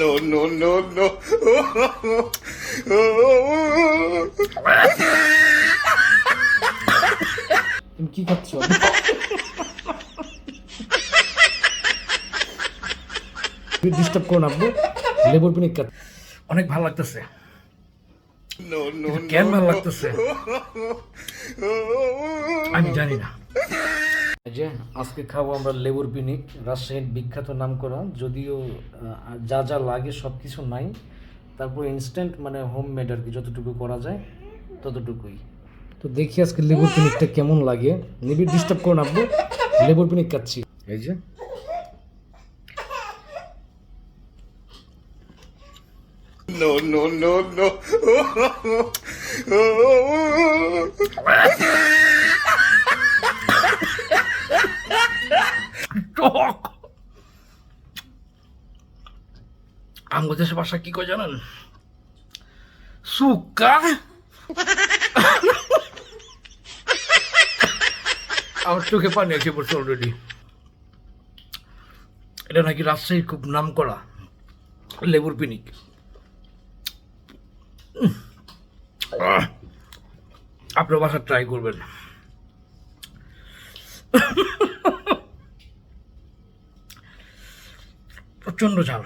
No, no, no, no. তুমি কি খাচ্ছ? ডিস্টার্ব করো না আব্বু। লেবুর পিনিক অনেক ভালো লাগতেছে। কেন ভালো লাগতেছে? আমি জানি না। যে আজকে খাব আমরা লেবুর পিনিক রাজশাহীর বিখ্যাত নাম করা যদিও যা যা লাগে সব কিছু নাই। তারপর ইনস্ট্যান্ট মানে হোম মেড আর কি যতটুকু করা যায় ততটুকুই। তো দেখি আজকে লেবুর পিনিকটা কেমন লাগে। নিবিড় ডিস্টার্ব করুন আব্বু লেবুর পিনিক খাচ্ছি। এই যে। No, no, no, no. টক আমাদের ভাষা কি কয় জানেন? সুকা আমার চোখে পানি এসে পড়ছে অলরেডি এটা নাকি রাজশাহীর খুব নাম করা লেবুর পিনিক। আপনার বাসা ট্রাই করবেন। প্রচণ্ড ঝাল।